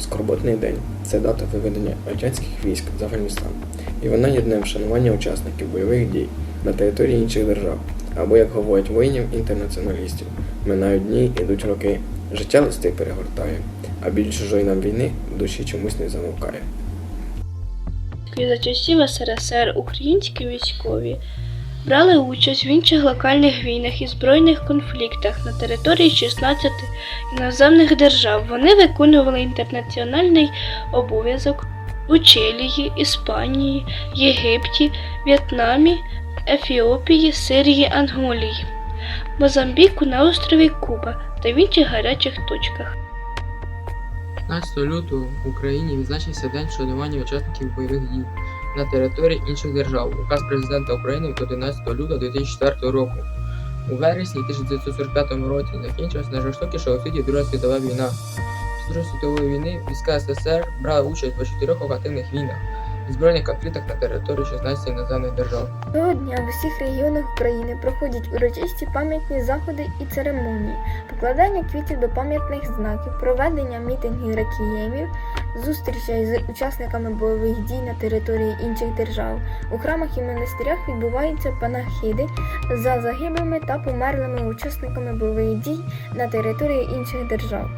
Скорботний день це дата виведення радянських військ з Афганістану, і вона є днем вшанування учасників бойових дій на території інших держав, або, як говорять воїнів-інтернаціоналістів, минають дні, ідуть роки, життя листи перегортає, а біль чужої нам війни душі чомусь не замовкає. За часів СРСР українські військові брали участь в інших локальних війнах і збройних конфліктах на території 16 іноземних держав. Вони виконували інтернаціональний обов'язок у Чилії, Іспанії, Єгипті, В'єтнамі, Ефіопії, Сирії, Анголії, Мозамбіку на острові Куба та в інших гарячих точках. 15 лютого в Україні відзначився День вшанування учасників бойових дій на території інших держав. Указ президента України від 11 лютого 2004 року. У вересні 1945 році закінчилась найжорстокіша у світі Друга світова війна. Під Другої світової війни війська СССР брали участь у чотирьох активних війнах і збройних конфліктах на території 16 іноземних держав. Того дня в усіх регіонах України проходять урочисті пам'ятні заходи і церемонії, покладання квітів до пам'ятних знаків, проведення мітингів рекіємів, зустрічей з учасниками бойових дій на території інших держав. У храмах і монастирях відбуваються панахіди за загиблими та померлими учасниками бойових дій на території інших держав.